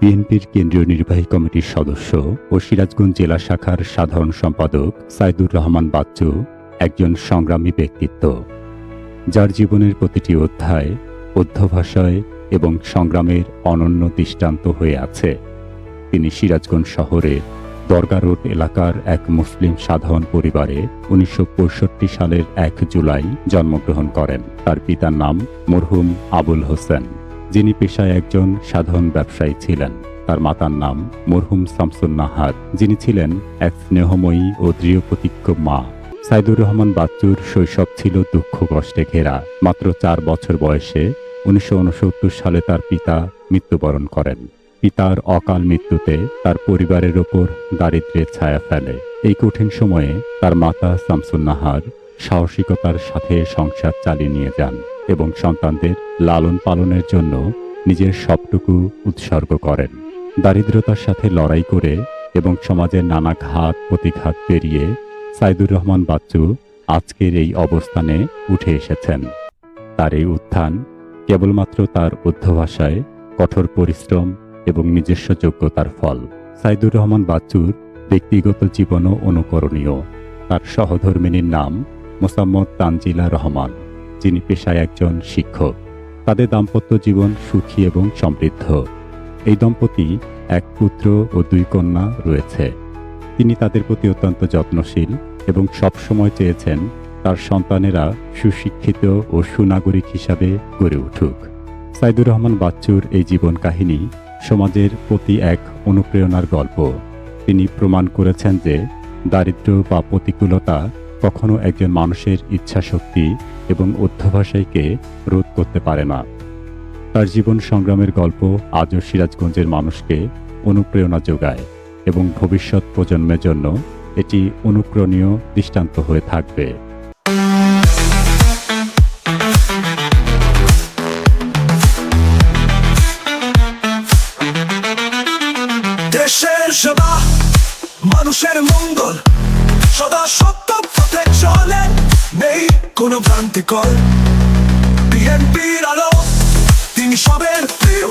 বিএনপির কেন্দ্রীয় নির্বাহী কমিটির সদস্য ও সিরাজগঞ্জ জেলা শাখার সাধারণ সম্পাদক সাইদুর রহমান বাচ্চু একজন সংগ্রামী ব্যক্তিত্ব। যার জীবনের প্রতিটি অধ্যায় অধ্যভাষয় এবং সংগ্রামের অনন্য দৃষ্টান্ত হয়ে আছে। তিনি সিরাজগঞ্জ শহরের দরগা রোড এলাকার এক মুসলিম সাধারণ পরিবারে উনিশশো পঁয়ষট্টি সালের এক জুলাই জন্মগ্রহণ করেন। তার পিতার নাম মরহুম আবুল হোসেন। যিনি পেশায় একজন সাধারণ ব্যবসায়ী ছিলেন। তার মাতার নাম মরহুম শামসুন নাহার যিনি ছিলেন এক স্নেহময়ী ও দৃঢ় প্রতিজ্ঞ মা। সাইদুর রহমান বাচ্চুর শৈশব ছিল দুঃখ কষ্টে ঘেরা। মাত্র চার বছর বয়সে উনিশশো উনসত্তর সালে তার পিতা মৃত্যুবরণ করেন। পিতার অকাল মৃত্যুতে তার পরিবারের ওপর দারিদ্র্যের ছায়া ফেলে। এই কঠিন সময়ে তার মাতা শামসুন নাহার সাহসিকতার সাথে সংসার চালিয়ে নিয়ে যান। এবং সন্তানদের লালন পালনের জন্য নিজের সবটুকু উৎসর্গ করেন। দারিদ্রতার সাথে লড়াই করে এবং সমাজের নানা ঘাত প্রতিঘাত পেরিয়ে সাইদুর রহমান বাচ্চু আজকের এই অবস্থানে উঠে এসেছেন। তার এই উত্থান কেবলমাত্র তার অধ্যভাষায় কঠোর পরিশ্রম এবং নিজস্ব যোগ্যতার ফল। সাইদুর রহমান বাচ্চুর ব্যক্তিগত জীবনও অনুকরণীয়। তার সহধর্মিনীর নাম মোসাম্মদ তানজিলা রহমান। যিনি পেশায় একজন শিক্ষক। তাদের দাম্পত্য জীবন সুখী এবং সমৃদ্ধ। এই দম্পতি এক পুত্র ও দুই কন্যা রয়েছে। তিনি তাদের প্রতি অত্যন্ত যত্নশীল এবং সবসময় চেয়েছেন তার সন্তানেরা সুশিক্ষিত ও সুনাগরিক হিসাবে গড়ে উঠুক। সাইদুর রহমান বাচ্চুর এই জীবন কাহিনী সমাজের প্রতি এক অনুপ্রেরণার গল্প। তিনি প্রমাণ করেছেন যে দারিদ্র্য বা প্রতিকূলতা কখনো একজন মানুষের ইচ্ছাশক্তি এবং অধ্যবসায়কে রোধ করতে পারে না। তার জীবন সংগ্রামের গল্প আজও সিরাজগঞ্জের মানুষকে অনুপ্রেরণা যোগায় এবং ভবিষ্যৎ প্রজন্মের জন্য এটি অনুকরণীয় দৃষ্টান্ত হয়ে থাকবে। মানুষের মঙ্গল, সদা সত্য পথে চলে। কোনো ভ্রান্তিকর। বিএনপির আলো তিনি সবের প্রিয়।